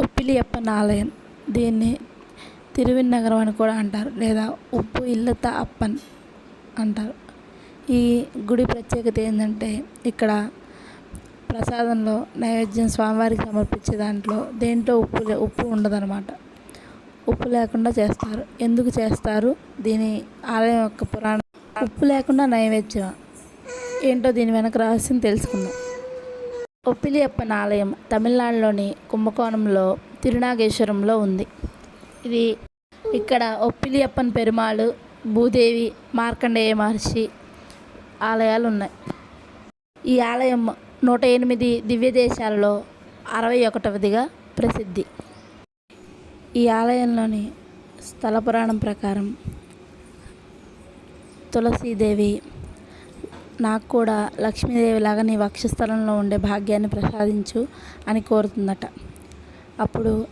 ఉప్పిలియప్పన్ ఆలయం దీన్ని తిరువిన్నగరం అని కూడా అంటారు. లేదా ఉప్పు ఇల్లత అప్పన్ అంటారు. ఈ గుడి ప్రత్యేకత ఏంటంటే ఇక్కడ ప్రసాదంలో నైవేద్యం స్వామివారికి సమర్పించే దాంట్లో దేంట్లో ఉప్పు లే- ఉప్పు ఉండదన్నమాట ఉప్పు లేకుండా చేస్తారు. ఎందుకు చేస్తారు? దీని ఆలయం యొక్క పురాణం ఉప్పు లేకుండా నైవేద్యం ఏంటో దీని వెనక రహస్యం తెలుసుకుందాం. ఒప్పిలియప్పన్ ఆలయం తమిళనాడులోని కుంభకోణంలో తిరునాగేశ్వరంలో ఉంది. ఇది ఇక్కడ ఒప్పిలియప్పన్ పెరుమాళ్ భూదేవి మార్కండేయ మహర్షి ఆలయాలు ఉన్నాయి ఈ ఆలయం నూట ఎనిమిది దివ్య దేశాలలో అరవై ఒకటవదిగా ప్రసిద్ధి. ఈ ఆలయంలోని స్థల పురాణం ప్రకారం తులసీదేవి నాకు కూడా లక్ష్మీదేవి లాగా నీ వక్షస్థలంలో ఉండే భాగ్యాన్ని ప్రసాదించు అని కోరుతుందట. అప్పుడు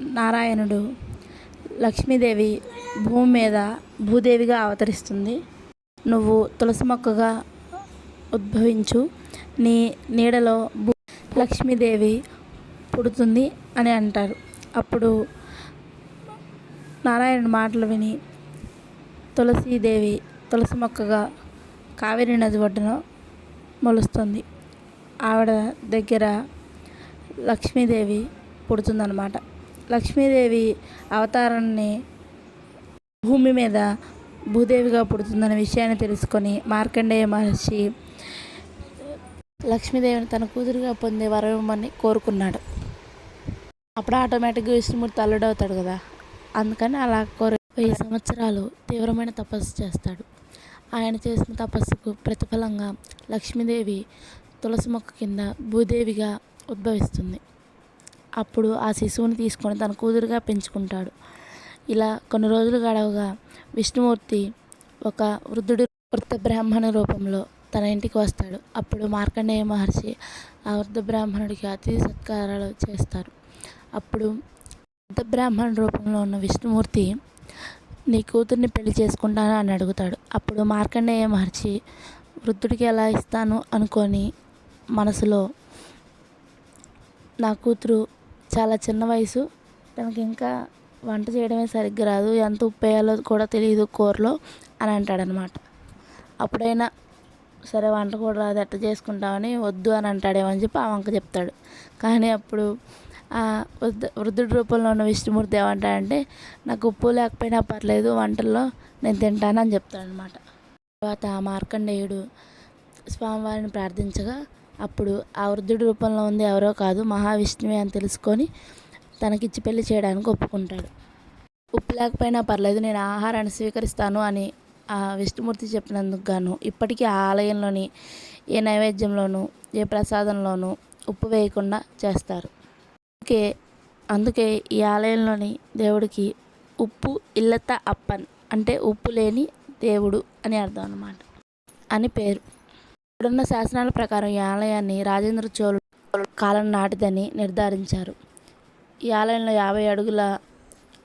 నారాయణుడు లక్ష్మీదేవి భూమి మీద భూదేవిగా అవతరిస్తుంది. నువ్వు తులసి మొక్కగా ఉద్భవించు. నీ నీడలో భూ లక్ష్మీదేవి పుడుతుంది అని అంటారు. అప్పుడు నారాయణుడి మాటలు విని తులసీదేవి తులసి మొక్కగా కావేరి నది ఒడ్డున మొలుస్తుంది. ఆవిడ దగ్గర లక్ష్మీదేవి పుడుతుందన్నమాట. లక్ష్మీదేవి అవతారాన్ని భూమి మీద భూదేవిగా పుడుతుందనే విషయాన్ని తెలుసుకొని మార్కండేయ మహర్షి లక్ష్మీదేవిని తన కూతురుగా పొందే వరమని కోరుకున్నాడు. అప్పుడు ఆటోమేటిక్గా విష్ణుమూర్తి అల్లుడవుతాడు కదా. అందుకని అలా కోరు వెయ్యి సంవత్సరాలు తీవ్రమైన తపస్సు చేస్తాడు. ఆయన చేసిన తపస్సుకు ప్రతిఫలంగా లక్ష్మీదేవి తులసి మొక్క కింద భూదేవిగా ఉద్భవిస్తుంది. అప్పుడు ఆ శిశువుని తీసుకొని తన కూతురుగా పెంచుకుంటాడు. ఇలా కొన్ని రోజులు గడవగా విష్ణుమూర్తి ఒక వృద్ధుడు వృద్ధ బ్రాహ్మణ రూపంలో తన ఇంటికి వస్తాడు. అప్పుడు మార్కండేయ మహర్షి ఆ వృద్ధ బ్రాహ్మణుడికి అతిథి సత్కారాలు చేస్తారు. అప్పుడు వృద్ధ బ్రాహ్మణ రూపంలో ఉన్న విష్ణుమూర్తి నీ కూతుర్ని పెళ్ళి చేసుకుంటాను అని అడుగుతాడు. అప్పుడు మార్కండేయ మహర్షి వృద్ధుడికి ఎలా ఇస్తాను? అనుకొని మనసులో నా కూతురు చాలా చిన్న వయసు తనకి ఇంకా వంట చేయడమే సరిగ్గా రాదు ఎంత ఉప్పు వేయాలో కూడా తెలియదు కూరలో అని అంటాడనమాట. అప్పుడైనా సరే వంట కూడా రాదు ఎట్ట చేసుకుంటామని వద్దు అని అంటాడేమని చెప్పి ఆ వంక చెప్తాడు. కానీ అప్పుడు వృద్ధుడి రూపంలో ఉన్న విష్ణుమూర్తి ఏమంటాడంటే నాకు ఉప్పు లేకపోయినా పర్లేదు వంటల్లో నేను తింటానని చెప్తాడనమాట తర్వాత మార్కండేయుడు స్వామివారిని ప్రార్థించగా అప్పుడు ఆ వృద్ధుడి రూపంలో ఉంది ఎవరో కాదు మహావిష్ణువే అని తెలుసుకొని తనకిచ్చి పెళ్ళి చేయడానికి ఒప్పుకుంటాడు. ఉప్పు లేకపోయినా పర్లేదు నేను ఆహారాన్ని స్వీకరిస్తాను అని ఆ విష్ణుమూర్తి చెప్పినందుకు గాను ఇప్పటికీ ఆ ఆలయంలోని ఏ నైవేద్యంలోనూ ఏ ప్రసాదంలోనూ ఉప్పు వేయకుండా చేస్తారు. అందుకే అందుకే ఈ ఆలయంలోని దేవుడికి ఉప్పు ఇల్లత అప్పన్ అంటే ఉప్పు లేని దేవుడు అని అర్థం అనమాట అని పేరు. ఇప్పుడున్న శాసనాల ప్రకారం ఈ ఆలయాన్ని రాజేంద్ర చోళుడు కాలం నాటిదని నిర్ధారించారు. ఈ ఆలయంలో యాభై అడుగుల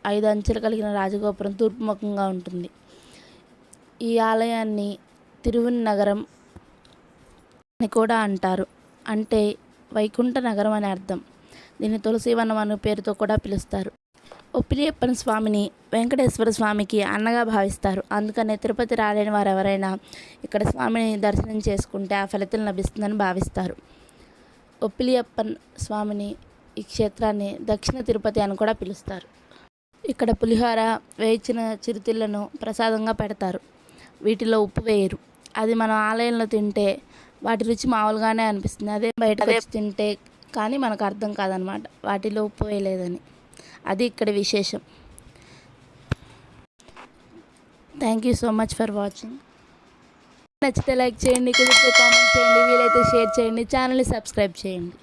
ఐదు అంచెలు కలిగిన రాజగోపురం తూర్పుముఖంగా ఉంటుంది. ఈ ఆలయాన్ని తిరువనగరం అని కూడా అంటారు. అంటే వైకుంఠ నగరం అని అర్థం. దీన్ని తులసివనం అనే పేరుతో కూడా పిలుస్తారు. ఒప్పిలియప్పన్ స్వామిని వెంకటేశ్వర స్వామికి అన్నగా భావిస్తారు. అందుకనే తిరుపతి రాలేని వారు ఎవరైనా ఇక్కడ స్వామిని దర్శనం చేసుకుంటే ఆ ఫలితం లభిస్తుందని భావిస్తారు. ఒప్పిలియప్పన్ స్వామిని ఈ క్షేత్రాన్ని దక్షిణ తిరుపతి అని కూడా పిలుస్తారు. ఇక్కడ పులిహోర వేయించిన చిరుతిళ్ళను ప్రసాదంగా పెడతారు. వీటిలో ఉప్పు వేయరు. అది మనం ఆలయంలో తింటే వాటి రుచి మామూలుగానే అనిపిస్తుంది. అదే బయట తింటే కానీ మనకు అర్థం కాదనమాట. వాటిలో ఉప్పు వేయలేదని. అది ఇక్కడ విశేషం. Thank you so much for watching నచ్చితే లైక్ చేయండి కుదిరితే కామెంట్ చేయండి వీలైతే షేర్ చేయండి ఛానల్ని సబ్స్క్రైబ్ చేయండి.